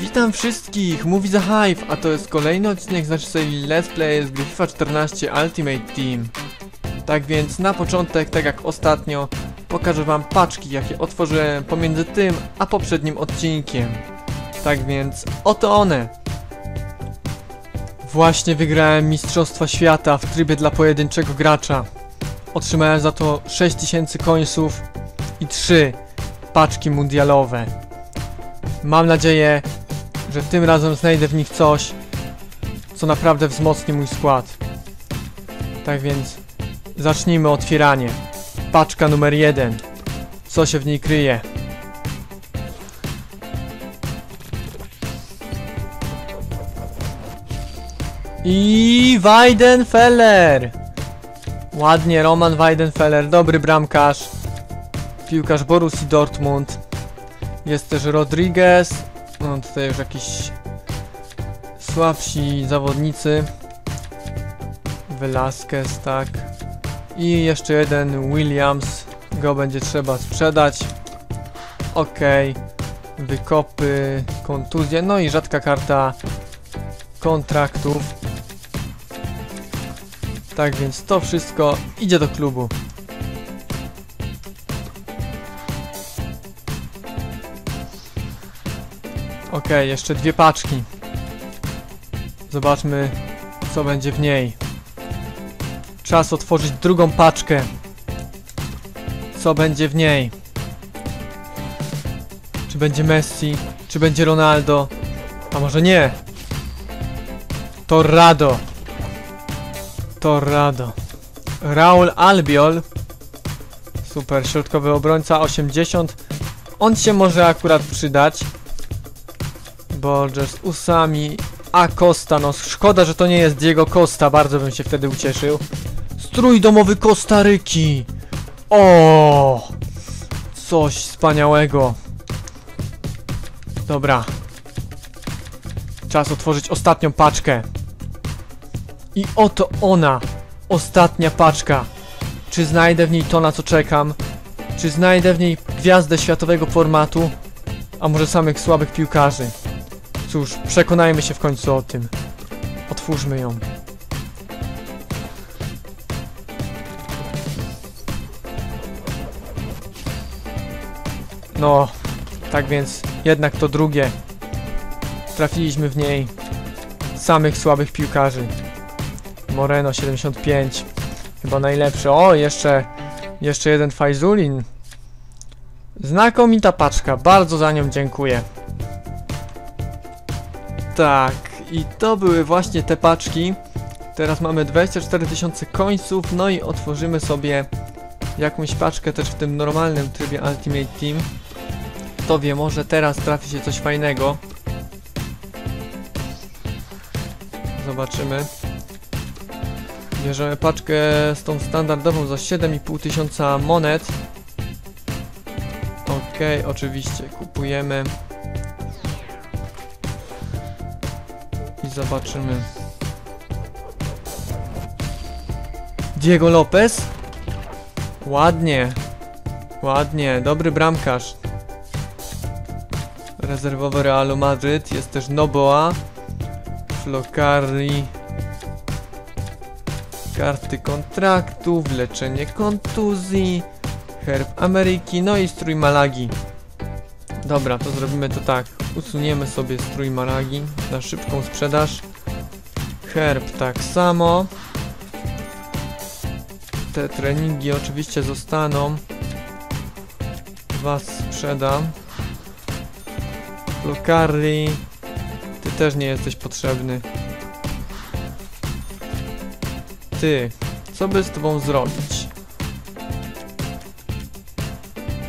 Witam wszystkich, mówi The Hive, a to jest kolejny odcinek z naszej serii Let's Play z gry FIFA 14 Ultimate Team. Tak więc na początek, tak jak ostatnio, pokażę wam paczki, jakie otworzyłem pomiędzy tym a poprzednim odcinkiem. Tak więc, oto one! Właśnie wygrałem Mistrzostwa Świata w trybie dla pojedynczego gracza. Otrzymałem za to 6000 końców i 3 paczki mundialowe. Mam nadzieję, że tym razem znajdę w nich coś, co naprawdę wzmocni mój skład. Tak więc zacznijmy otwieranie. Paczka numer jeden. Co się w niej kryje? I Weidenfeller! Ładnie, Roman Weidenfeller, dobry bramkarz. Piłkarz Borussii Dortmund. Jest też Rodriguez. No tutaj już jakiś słabsi zawodnicy. Velasquez, tak. I jeszcze jeden Williams. Go będzie trzeba sprzedać. Okej. Wykopy, kontuzje. No i rzadka karta kontraktów. Tak więc to wszystko idzie do klubu. Okej, jeszcze dwie paczki. Zobaczmy, co będzie w niej. Czas otworzyć drugą paczkę. Co będzie w niej? Czy będzie Messi? Czy będzie Ronaldo? A może nie? Torrado. Torrado. Raul Albiol. Super, środkowy obrońca 80. On się może akurat przydać. Borges, Usami, Acosta, no szkoda, że to nie jest Diego Costa, bardzo bym się wtedy ucieszył. Strój domowy Kostaryki! O, Coś wspaniałego. Dobra. Czas otworzyć ostatnią paczkę. I oto ona, ostatnia paczka. Czy znajdę w niej to, na co czekam? Czy znajdę w niej gwiazdę światowego formatu? A może samych słabych piłkarzy? Cóż, przekonajmy się w końcu o tym. Otwórzmy ją. No, tak więc jednak to drugie. Trafiliśmy w niej samych słabych piłkarzy. Moreno 75. Chyba najlepszy. O, jeszcze jeszcze jeden Fajzulin. Znakomita paczka, bardzo za nią dziękuję. Tak, i to były właśnie te paczki. Teraz mamy 24 tysiące końców, no i otworzymy sobie jakąś paczkę też w tym normalnym trybie Ultimate Team. Kto wie, może teraz trafi się coś fajnego. Zobaczymy. Bierzemy paczkę z tą standardową za 7,5 tysiąca monet. Okay, oczywiście kupujemy. Zobaczymy. Diego Lopez? Ładnie. Ładnie, dobry bramkarz. Rezerwowy Realu Madryt. Jest też Noboa. Flokari. Karty kontraktów, leczenie kontuzji. Herb Ameryki, no i strój Malagi. Dobra, to zrobimy to tak. Usuniemy sobie strój Malagi na szybką sprzedaż. Herb tak samo. Te treningi oczywiście zostaną. Was sprzedam. Lucarri. Ty też nie jesteś potrzebny. Ty, co by z tobą zrobić?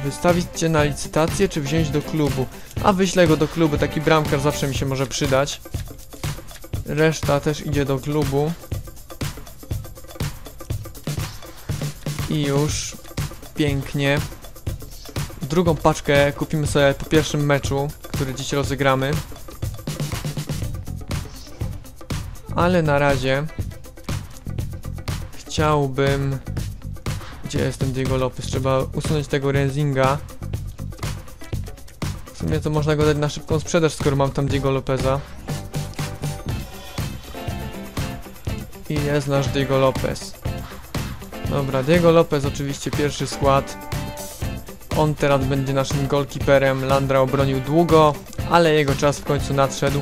Wystawić cię na licytację, czy wziąć do klubu? A wyślę go do klubu, taki bramkarz zawsze mi się może przydać. Reszta też idzie do klubu. I już. Pięknie. Drugą paczkę kupimy sobie po pierwszym meczu, który dziś rozegramy. Ale na razie chciałbym... Gdzie jest ten Diego Lopez? Trzeba usunąć tego Renzinga. sumie to można go dać na szybką sprzedaż, skoro mam tam Diego Lopeza. I jest nasz Diego Lopez. Dobra, Diego Lopez oczywiście pierwszy skład. On teraz będzie naszym golkiperem. Landra obronił długo, ale jego czas w końcu nadszedł.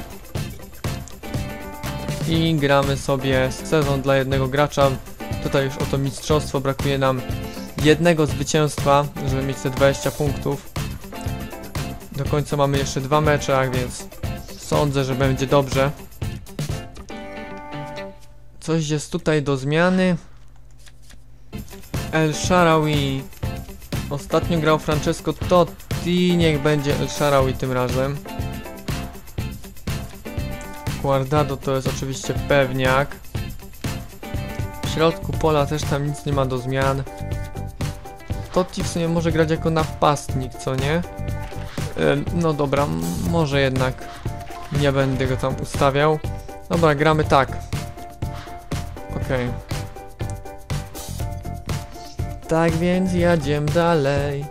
I gramy sobie sezon dla jednego gracza. Tutaj już oto mistrzostwo. Brakuje nam jednego zwycięstwa, żeby mieć te 20 punktów. Do końca mamy jeszcze dwa mecze, a więc sądzę, że będzie dobrze. Coś jest tutaj do zmiany. El Sharawi. Ostatnio grał Francesco Totti. Niech będzie El Sharawi tym razem. Guardado to jest oczywiście pewniak. Środku pola też tam nic nie ma do zmian. Totti w sumie może grać jako napastnik, co nie? E, no dobra, może jednak nie będę go tam ustawiał. Dobra, gramy tak. Okej. Tak więc jadziem dalej.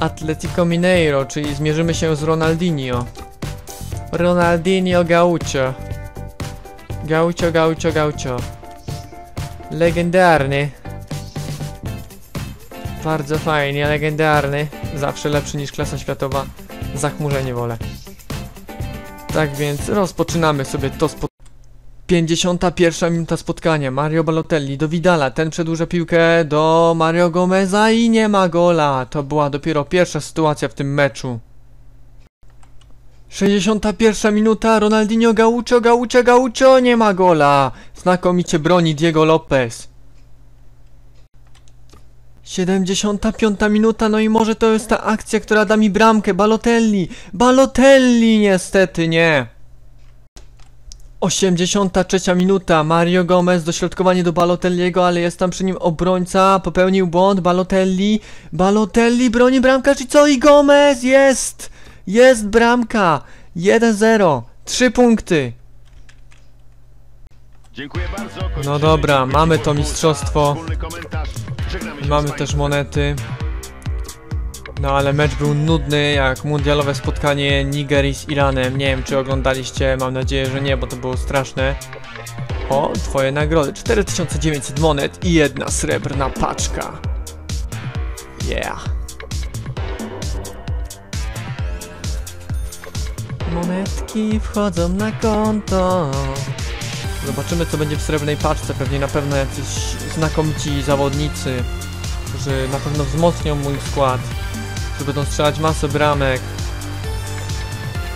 Atletico Mineiro, czyli zmierzymy się z Ronaldinho. Ronaldinho Gaucho. Gaucho, Gaucho, Gaucho. Legendarny. Bardzo fajnie, legendarny. Zawsze lepszy niż klasa światowa. Zachmurzenie wolę. Tak więc rozpoczynamy sobie to spotkanie. 51 minuta spotkania. Mario Balotelli do Vidala. Ten przedłuża piłkę do Mario Gomeza i nie ma gola. To była dopiero pierwsza sytuacja w tym meczu. 61 minuta. Ronaldinho Gaucho, Gaucho, Gaucho. Nie ma gola. Znakomicie broni Diego Lopez. 75 minuta, no i może to jest ta akcja, która da mi bramkę. Balotelli, Balotelli niestety nie. 83 minuta, Mario Gomez, dośrodkowanie do Balotelliego, ale jest tam przy nim obrońca, popełnił błąd, Balotelli, Balotelli broni bramkarz i co? I Gomez, jest! Jest bramka! 1-0, 3 punkty. Dziękuję bardzo. No dobra, mamy to mistrzostwo. Mamy też monety. No ale mecz był nudny, jak mundialowe spotkanie Nigerii z Iranem. Nie wiem, czy oglądaliście, mam nadzieję, że nie, bo to było straszne. O, twoje nagrody. 4900 monet i jedna srebrna paczka. Yeah. Monetki wchodzą na konto. Zobaczymy, co będzie w srebrnej paczce. Pewnie na pewno jacyś znakomici zawodnicy, którzy na pewno wzmocnią mój skład, że będą strzelać masę bramek.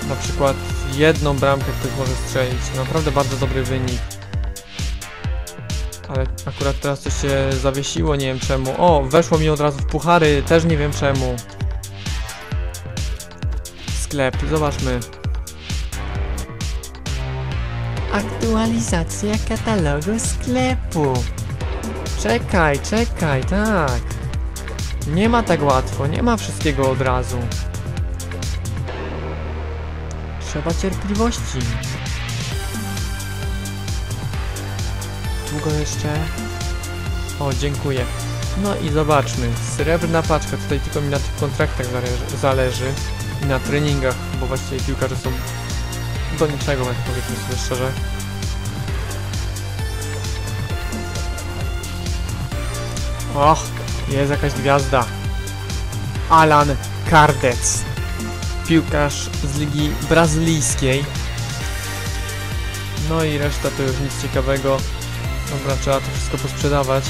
Na przykład jedną bramkę ktoś może strzelić. Naprawdę bardzo dobry wynik. Ale akurat teraz coś się zawiesiło, nie wiem czemu. O, weszło mi od razu w puchary, też nie wiem czemu. Sklep, zobaczmy. Aktualizacja katalogu sklepu. Czekaj, czekaj, tak. Nie ma tak łatwo, nie ma wszystkiego od razu. Trzeba cierpliwości. Długo jeszcze? O, dziękuję. No i zobaczmy. Srebrna paczka, tutaj tylko mi na tych kontraktach zależy. I na treningach, bo właściwie piłkarze są do niczego, powiedzmy sobie szczerze. Och, jest jakaś gwiazda. Alan Kardec. Piłkarz z ligi brazylijskiej. No i reszta to już nic ciekawego. Dobra, trzeba to wszystko posprzedawać.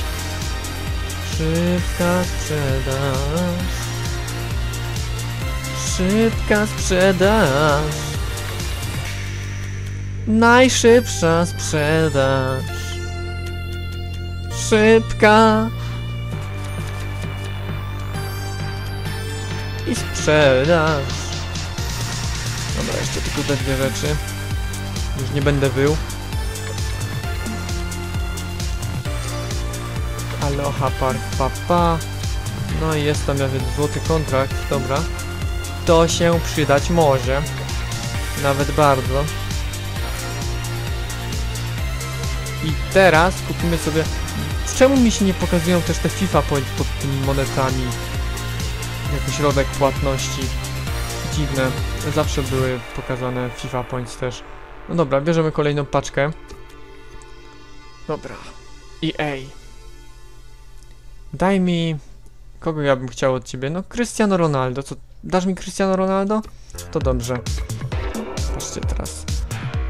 Szybka sprzedaż. Szybka sprzedaż. Najszybsza sprzedaż. Szybka. I sprzedaż. Dobra, jeszcze tylko te dwie rzeczy. Już nie będę wył. Aloha Park Papa. No i jest tam nawet złoty kontrakt, dobra. To się przydać może. Nawet bardzo. I teraz kupimy sobie... Czemu mi się nie pokazują też te FIFA pod, pod tymi monetami? Jako środek płatności. dziwne. Zawsze były pokazane FIFA Points też. No dobra, bierzemy kolejną paczkę. Dobra. EA. Daj mi... Kogo ja bym chciał od ciebie? No Cristiano Ronaldo. Co, dasz mi Cristiano Ronaldo? To dobrze. Patrzcie teraz.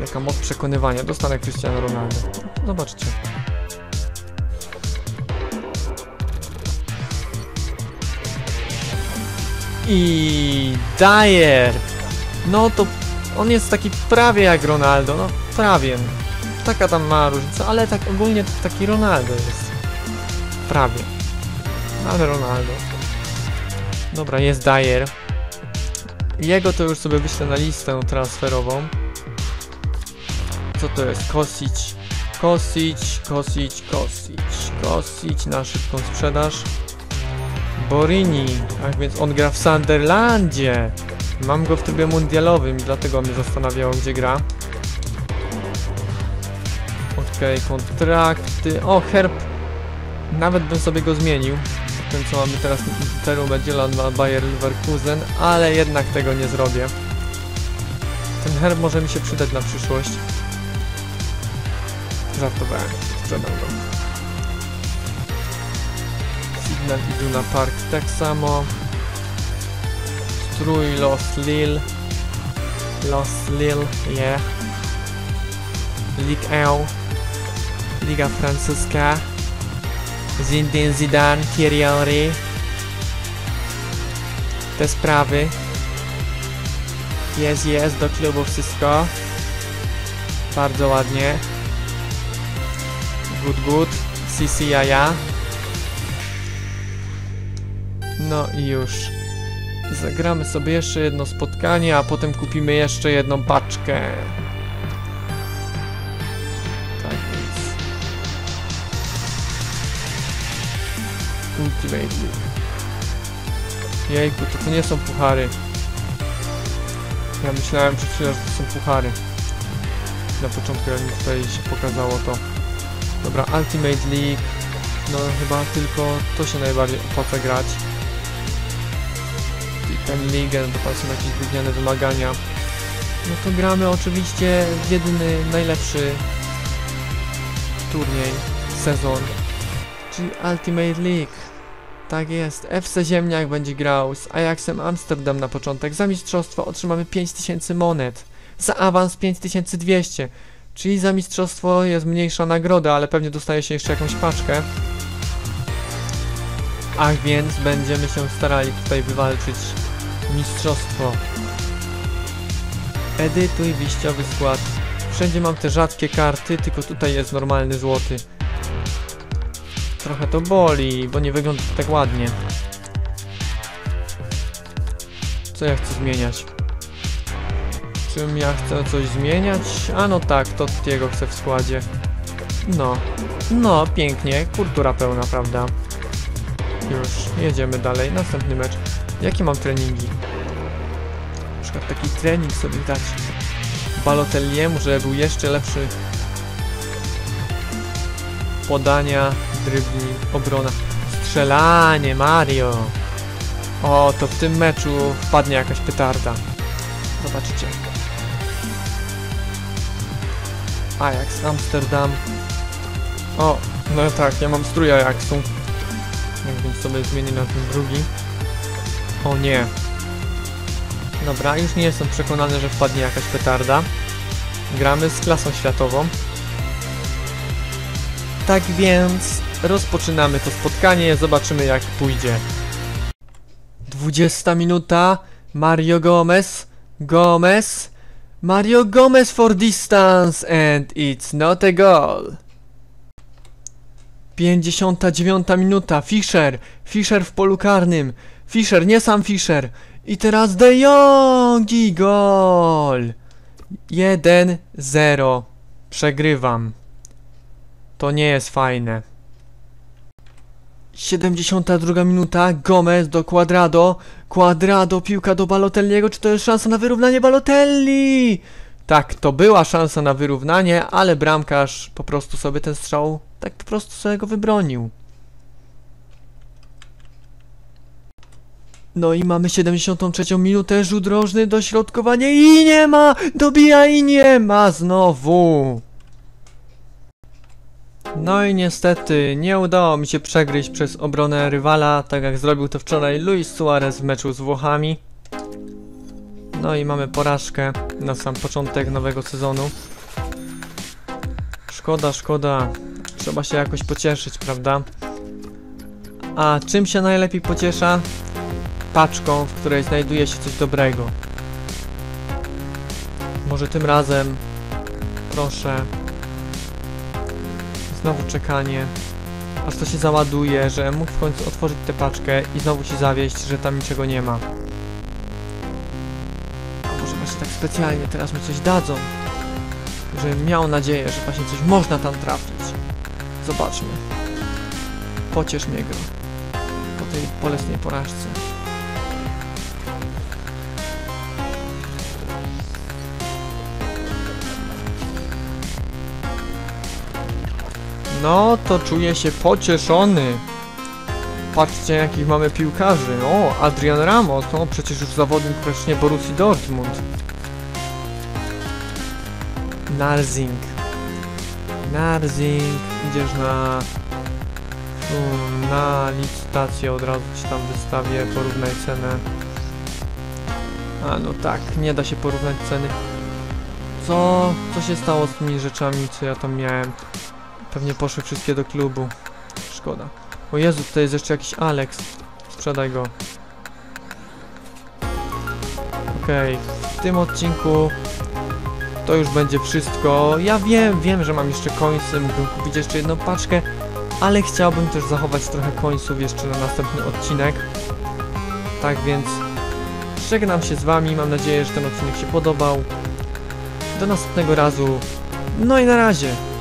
Jaka moc przekonywania. Dostanę Cristiano Ronaldo. Zobaczcie. I Dyer. No to on jest taki prawie jak Ronaldo, no prawie. Taka tam ma różnica, ale tak ogólnie taki Ronaldo jest. Prawie. Ale Ronaldo. Dobra, jest Dyer. Jego to już sobie wyślę na listę transferową. Co to jest? Kosić. Kosić, kosić, kosić. Kosić na szybką sprzedaż. Borini, tak więc on gra w Sunderlandzie. Mam go w trybie mundialowym, dlatego mnie zastanawiało, gdzie gra. Okej, kontrakty. O, herb. Nawet bym sobie go zmienił. Ten, co mamy teraz w Interu, będzie na Bayer Leverkusen, ale jednak tego nie zrobię. Ten herb może mi się przydać na przyszłość. Żartowałem, sprzedam go. Signal Iduna Park tak samo. Strój Los Lille. Los Lille, yeah. Ligue 1. Liga francuska. Zinedine Zidane, Thierry Henry. Te sprawy. Jest, jest, do klubu wszystko. Bardzo ładnie. Good, good. CC jaja. No i już. Zagramy sobie jeszcze jedno spotkanie, a potem kupimy jeszcze jedną paczkę. Tak więc. Ultimate League. Jejku, to to nie są puchary. Ja myślałem przed chwilą, że to są puchary. Na początku jak mi tutaj się pokazało to. Dobra, Ultimate League. No chyba tylko to się najbardziej opłaca grać. I ten ligę, bo tam są jakieś gówniane wymagania. No to gramy oczywiście w jedyny najlepszy turniej, sezon, czyli Ultimate League. Tak jest, FC Ziemniak będzie grał z Ajaxem Amsterdam na początek. Za mistrzostwo otrzymamy 5000 monet, za awans 5200. Czyli za mistrzostwo jest mniejsza nagroda, ale pewnie dostaje się jeszcze jakąś paczkę. A więc będziemy się starali tutaj wywalczyć mistrzostwo. Edytuj wyjściowy skład. Wszędzie mam te rzadkie karty, tylko tutaj jest normalny złoty. Trochę to boli, bo nie wygląda tak ładnie. Co ja chcę zmieniać? Czym ja chcę coś zmieniać? A no tak, to Tiego chcę w składzie. No, no, pięknie, kultura pełna, prawda? Już, jedziemy dalej, następny mecz. Jakie mam treningi? Na przykład taki trening sobie dać Balotelliemu, żeby był jeszcze lepszy podania, drybli, obrona. Strzelanie, Mario! O, to w tym meczu wpadnie jakaś petarda. Zobaczycie. Ajax, Amsterdam. O, no tak, ja mam strój Ajaxu. Więc sobie zmienię na ten drugi. O nie. Dobra, już nie jestem przekonany, że wpadnie jakaś petarda. Gramy z klasą światową. Tak więc rozpoczynamy to spotkanie, zobaczymy jak pójdzie. 20 minuta, Mario Gomez, Gomez, Mario Gomez for distance and it's not a goal. 59 minuta, Fischer, Fischer w polu karnym, Fischer, nie sam Fischer. I teraz De Jong i gol. 1-0. Przegrywam. To nie jest fajne. 72 minuta, Gomez do Quadrado. Quadrado, piłka do Balotelliego. Czy to jest szansa na wyrównanie Balotelli? Tak, to była szansa na wyrównanie, ale bramkarz po prostu sobie ten strzał tak po prostu sobie go wybronił. No i mamy 73 minutę, rzut drożny, dośrodkowanie i nie ma! Dobija i nie ma znowu! No i niestety nie udało mi się przegryźć przez obronę rywala, tak jak zrobił to wczoraj Luis Suarez w meczu z Włochami. No i mamy porażkę na sam początek nowego sezonu. Szkoda, szkoda. Trzeba się jakoś pocieszyć, prawda? A czym się najlepiej pociesza? Paczką, w której znajduje się coś dobrego. Może tym razem. Proszę. Znowu czekanie. Aż to się załaduje, że mógł w końcu otworzyć tę paczkę i znowu się zawieść, że tam niczego nie ma. A może właśnie tak specjalnie teraz mi coś dadzą? Że miał nadzieję, że właśnie coś można tam trafić. Zobaczmy. Pociesz mnie go. Po tej bolesnej porażce. No, to czuję się pocieszony. Patrzcie, jakich mamy piłkarzy. O, Adrian Ramos, no przecież już zawodnik praktycznie Borussii Dortmund. Narzing. Narzing, idziesz na... na licytację, od razu ci tam wystawię, porównaj cenę. A no tak, nie da się porównać ceny. Co? Co się stało z tymi rzeczami, co ja tam miałem? Pewnie poszły wszystkie do klubu. Szkoda. O Jezu, tutaj jest jeszcze jakiś Alex. Sprzedaj go. Okej, w tym odcinku to już będzie wszystko. Ja wiem, wiem, że mam jeszcze końce, mógłbym kupić jeszcze jedną paczkę, ale chciałbym też zachować trochę końców jeszcze na następny odcinek. Tak więc żegnam się z wami, mam nadzieję, że ten odcinek się podobał. Do następnego razu. No i na razie.